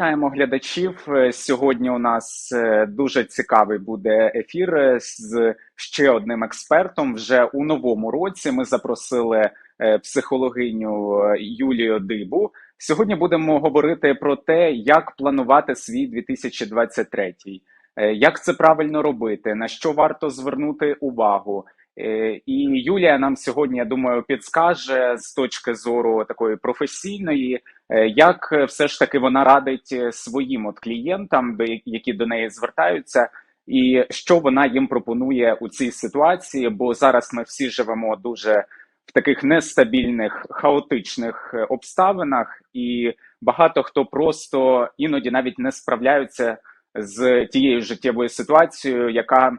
Вітаємо глядачів. Е, Сьогодні у нас е, дуже цікавий буде ефір е, з ще одним експертом. Вже у новому році ми запросили психологиню Юлію Дибу. Сьогодні будемо говорити про те, як планувати свій 2023, е, як це правильно робити, на що варто звернути увагу. Е, І Юлія нам сьогодні, я думаю, підскаже з точки зору такої професійної, е, як все ж таки вона радить е, своїм от клієнтам, які до неї звертаються, і що вона їм пропонує у цій ситуації. Бо зараз ми всі живемо дуже в таких нестабільних, хаотичних обставинах, і багато хто просто іноді навіть не справляються з тією життєвою ситуацією, яка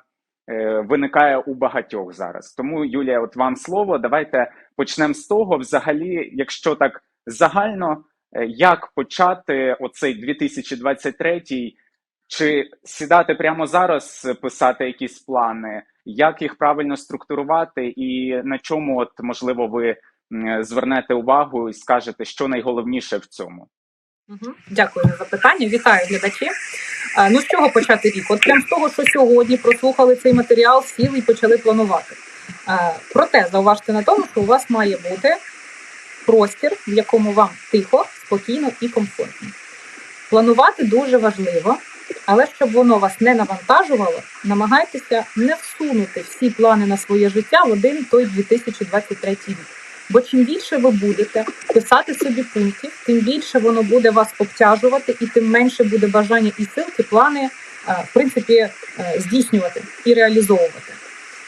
виникає у багатьох зараз. Тому, Юлія, от вам слово. Давайте почнемо з того, взагалі, якщо так загально, е, як почати оцей 2023, чи сідати прямо зараз, е, писати якісь плани, як їх правильно структурувати, і на чому, от можливо, ви звернете увагу і скажете, що найголовніше в цьому? Дякую за запитання. Вітаю глядачі. Ну з чого почати рік? От прям з того, що сьогодні прослухали цей матеріал, сіли і почали планувати. Проте зауважте на тому, що у вас має бути простір, в якому вам тихо, спокійно і комфортно. Планувати дуже важливо, але щоб воно вас не навантажувало, намагайтеся не всунути всі плани на своє життя в один той 2023 рік. Бо чим більше ви будете писати собі пунктів, тим більше воно буде вас обтяжувати, і тим менше буде бажання і сил ті плани, е, в принципі, е, здійснювати і реалізовувати.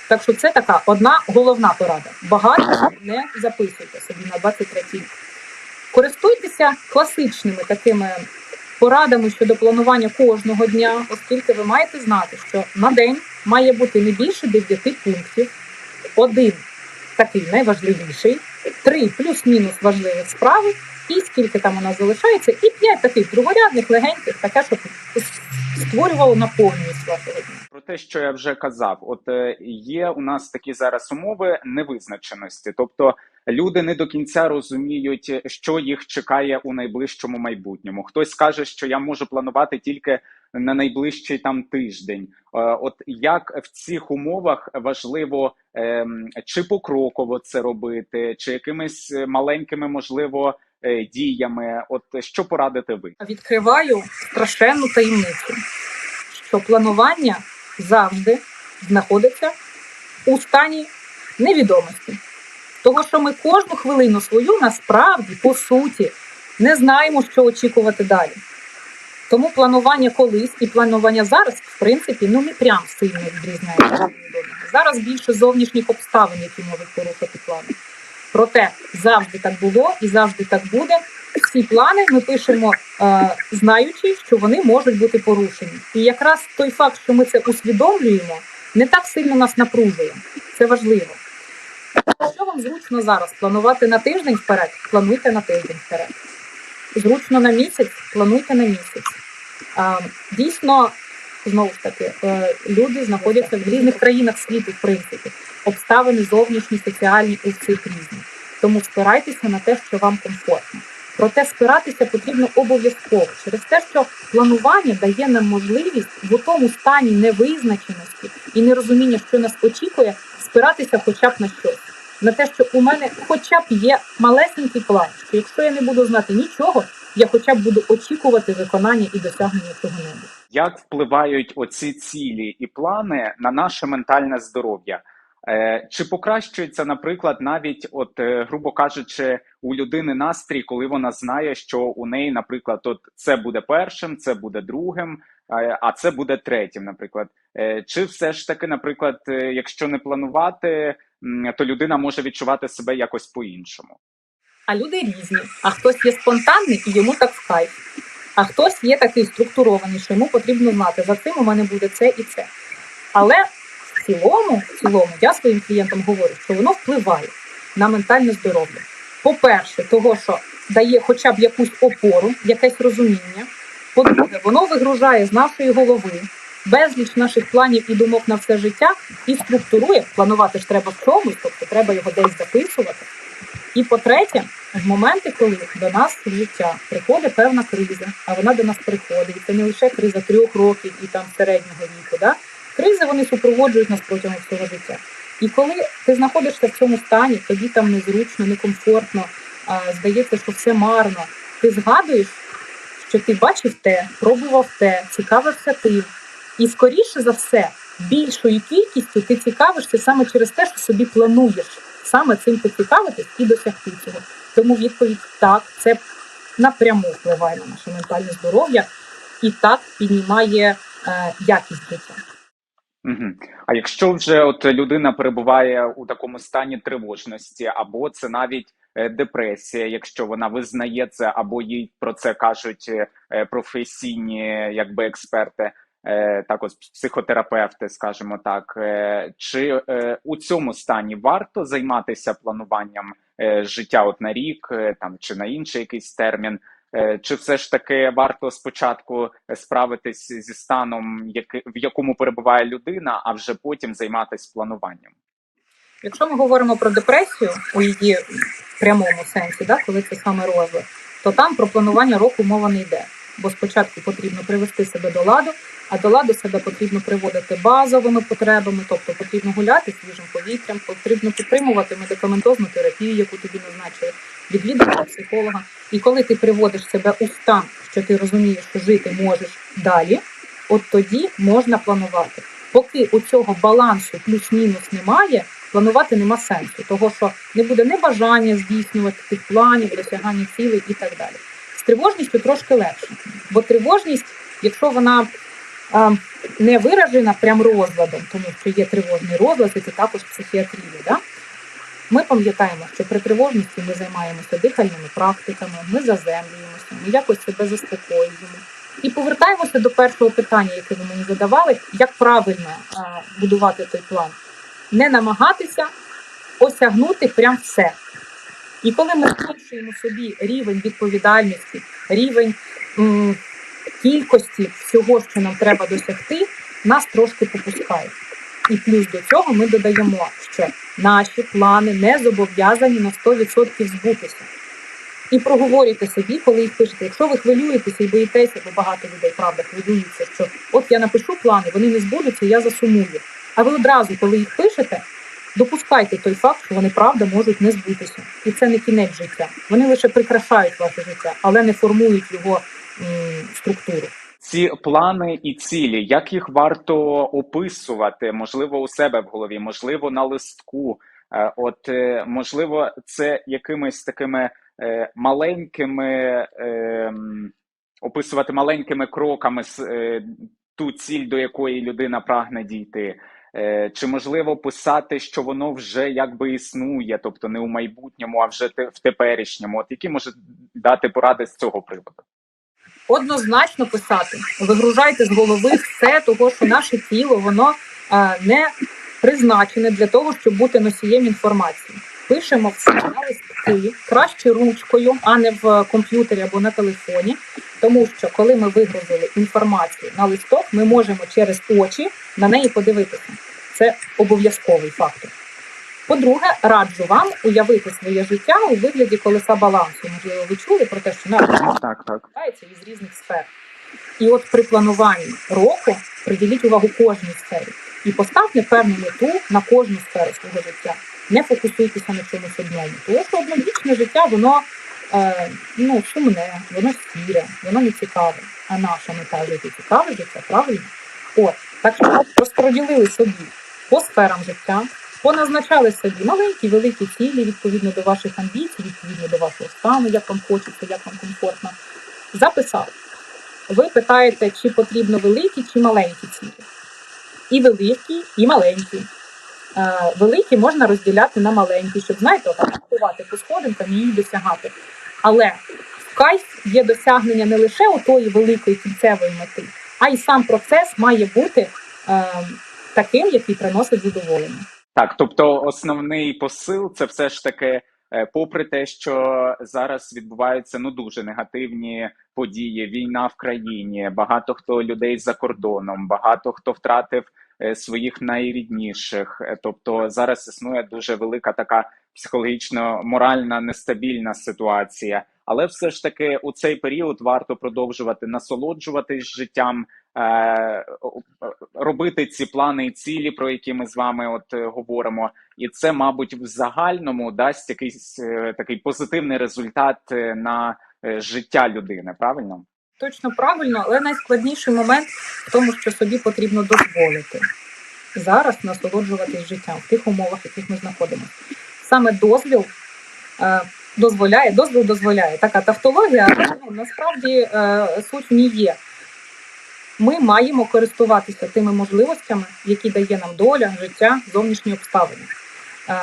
Так що це така одна головна порада. Багато не записуйте собі на 23 рік. Користуйтеся класичними такими порадами щодо планування кожного дня, оскільки ви маєте знати, що на день має бути не більше 9 пунктів, один такий найважливіший, три плюс-мінус важливих справи, і скільки там у нас залишається, і п'ять таких другорядних, легеньких, таке, щоб створювало наповненість вашого дня. Про те, що я вже казав, от е, є у нас такі зараз умови невизначеності, тобто люди не до кінця розуміють, що їх чекає у найближчому майбутньому. Хтось каже, що я можу планувати тільки на найближчий там тиждень. Е, От як в цих умовах важливо ем, чи покроково це робити, чи якимись маленькими, можливо, е, діями. От що порадите ви? Відкриваю страшенну таємницю, що планування завжди знаходиться у стані невідомості. Того, що ми кожну хвилину свою насправді, по суті, не знаємо, що очікувати далі. Тому планування колись і планування зараз, в принципі, ну не прям сильно відрізняється. Зараз більше зовнішніх обставин, які можуть порушити плани. Проте завжди так було і завжди так буде. Всі плани ми пишемо, е, знаючи, що вони можуть бути порушені. І якраз той факт, що ми це усвідомлюємо, не так сильно нас напружує. Це важливо. Якщо вам зручно зараз планувати на тиждень вперед, плануйте на тиждень вперед. Зручно на місяць, плануйте на місяць. Дійсно, знову ж таки, е, люди знаходяться в різних країнах світу, в принципі. Обставини зовнішні, соціальні у всіх різні. Тому спирайтеся на те, що вам комфортно. Проте спиратися потрібно обов'язково через те, що планування дає нам можливість в тому стані невизначеності і нерозуміння, що нас очікує, спиратися хоча б на щось. На те, що у мене хоча б є малесенький план, що якщо я не буду знати нічого, я хоча б буду очікувати виконання і досягнення чого-небудь. Як впливають оці цілі і плани на наше ментальне здоров'я? Е, Чи покращується, наприклад, навіть, от, е, грубо кажучи, у людини настрій, коли вона знає, що у неї, наприклад, от це буде першим, це буде другим, е, а це буде третім, наприклад. Чи все ж таки, наприклад, якщо не планувати, то людина може відчувати себе якось по-іншому? А люди різні. А хтось є спонтанний і йому так в кайф. А хтось є такий структурований, що йому потрібно знати, за цим у мене буде це і це. Але в цілому, в цілому, я своїм клієнтам говорю, що воно впливає на ментальне здоров'я. По-перше, того, що дає хоча б якусь опору, якесь розуміння. По-друге, воно вигружає з нашої голови безліч наших планів і думок на все життя і структурує. Планувати ж треба в чомусь, тобто треба його десь записувати. І по-третє, в моменти, коли до нас життя приходить певна криза, а вона до нас приходить, це не лише криза трьох років і там середнього віку. Да? Кризи вони супроводжують нас протягом всього життя. І коли ти знаходишся в цьому стані, тобі там незручно, некомфортно, а, здається, що все марно. Ти згадуєш, що ти бачив те, пробував те, цікавився тим. І скоріше за все, більшою кількістю ти цікавишся саме через те, що собі плануєш саме цим поцікавитись і досягти цього. Тому відповідь так, це напряму впливає на наше ментальне здоров'я і так піднімає е, якість життя. Угу. А якщо вже от людина перебуває у такому стані тривожності, або це навіть е, депресія, якщо вона визнає це, або їй про це кажуть е, професійні якби експерти, також психотерапевти, скажімо так, е, чи е, у цьому стані варто займатися плануванням е, життя от на рік, е, там чи на інший якийсь термін? Е, Чи все ж таки варто спочатку справитись зі станом, в якому перебуває людина, а вже потім займатися плануванням? Якщо ми говоримо про депресію у її прямому сенсі, да, коли це саме розлад, то там про планування року мова не йде. Бо спочатку потрібно привести себе до ладу, а до ладу себе потрібно приводити базовими потребами, тобто потрібно гуляти свіжим повітрям, потрібно підтримувати медикаментозну терапію, яку тобі назначили, відвідувати психолога. І коли ти приводиш себе у стан, що ти розумієш, що жити можеш далі, от тоді можна планувати. Поки у цього балансу плюс-мінус немає, планувати нема сенсу, того що не буде не бажання здійснювати тих планів, досягання цілей і так далі. З тривожністю трошки легше, бо тривожність, якщо вона не виражена прям розладом, тому що є тривожний розлад, і це також психіатрія. Да? Ми пам'ятаємо, що при тривожності ми займаємося дихальними практиками, ми заземлюємося, ми якось себе заспокоюємо. І повертаємося до першого питання, яке ви мені задавали, як правильно а, будувати той план. Не намагатися осягнути прям все. І коли ми збільшуємо собі рівень відповідальності, рівень м, кількості всього, що нам треба досягти, нас трошки попускає. І плюс до цього ми додаємо, що наші плани не зобов'язані на 100% збутися. І проговорюйте собі, коли їх пишете. Якщо ви хвилюєтеся і боїтеся, бо багато людей правда хвилюються, що от я напишу плани, вони не збудуться, я засумую. А ви одразу, коли їх пишете, допускайте той факт, що вони правда можуть не збутися. І це не кінець життя. Вони лише прикрашають ваше життя, але не формують його структуру. Ці плани і цілі, як їх варто описувати? Можливо, у себе в голові, можливо, на листку. Е, От е, можливо, це якимись такими е, маленькими описувати маленькими кроками ту ціль, до якої людина прагне дійти. Чи можливо писати, що воно вже якби існує, тобто не у майбутньому, а вже в теперішньому? От які може дати поради з цього приводу? Однозначно писати. Вигружайте з голови все, того, що наше тіло воно е, не призначене для того, щоб бути носієм інформації. Пишемо все на листки, краще ручкою, а не в комп'ютері або на телефоні. Тому що коли ми вигрузили інформацію на листок, ми можемо через очі на неї подивитися. Це обов'язковий фактор. По-друге, раджу вам уявити своє життя у вигляді колеса балансу. Можливо, ви чули про те, що наш Так, так. із різних сфер. І от при плануванні року приділіть увагу кожній сфері і поставте певну мету на кожну сферу свого життя. Не фокусуйтеся на чомусь одному. Тому що однобічне життя, воно е, ну, сумне, воно сіре, воно не цікаве. А наша мета жити цікаве життя, правильно? От, так що розподілили собі по сферам життя, поназначали собі маленькі, великі цілі відповідно до ваших амбіцій, відповідно до вашого стану, як вам хочеться, як вам комфортно записали. Ви питаєте, чи потрібно великі чи маленькі цілі. І великі, і маленькі. Е, великі можна розділяти на маленькі, щоб, знаєте, отак по сходинкам і її досягати. Але в кайф є досягнення не лише отої великої кінцевої мети, а й сам процес має бути е, таким, який приносить задоволення. Так, тобто основний посил це все ж таки, е, попри те, що зараз відбуваються ну дуже негативні події, війна в країні, багато хто людей за кордоном, багато хто втратив е, своїх найрідніших. Е, Тобто зараз існує дуже велика така психологічно-моральна нестабільна ситуація. Але все ж таки у цей період варто продовжувати насолоджуватись життям, е, робити ці плани і цілі, про які ми з вами от е, говоримо, і це, мабуть, в загальному дасть якийсь е, такий позитивний результат е, на е, життя людини. Правильно? Точно правильно, але найскладніший момент в тому, що собі потрібно дозволити зараз насолоджуватись життям в тих умовах, в яких ми знаходимося. Саме дозвіл дозволяє, дозвіл дозволяє. Така тавтологія, але ну, насправді е, суть ній є. Ми маємо користуватися тими можливостями, які дає нам доля, життя, зовнішні обставини. Е,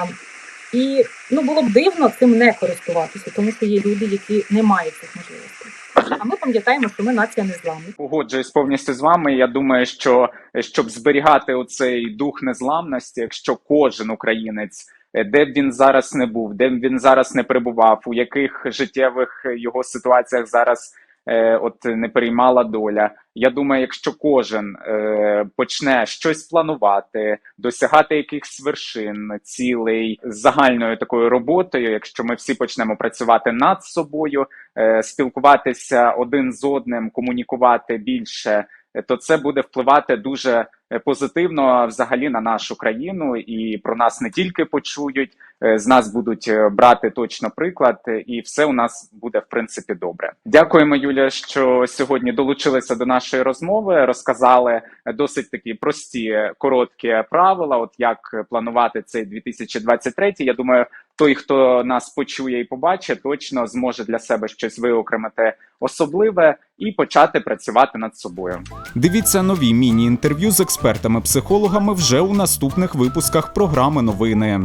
і ну було б дивно цим не користуватися, тому що є люди, які не мають цих можливостей. А ми пам'ятаємо, що ми нація незламна. Погоджуюсь повністю з вами. Я думаю, що щоб зберігати оцей дух незламності, якщо кожен українець, де б він зараз не був, де б він зараз не перебував, у яких життєвих е, його ситуаціях зараз е, от не переймала доля. Я думаю, якщо кожен е, почне щось планувати, досягати якихось вершин, цілей загальною такою роботою, якщо ми всі почнемо працювати над собою, е, спілкуватися один з одним, комунікувати більше, е, то це буде впливати дуже е, позитивно взагалі на нашу країну, і про нас не тільки почують, е, з нас будуть е, брати точно приклад, е, і все у нас буде в принципі добре. Дякуємо, Юля, що сьогодні долучилися до нашої розмови. Розказали е, досить такі прості е, короткі правила. От як планувати цей 2023. Я думаю, той, хто нас почує і побачить, точно зможе для себе щось виокремити особливе і почати працювати над собою. Дивіться нові міні-інтерв'ю з експертами-психологами вже у наступних випусках програми новини.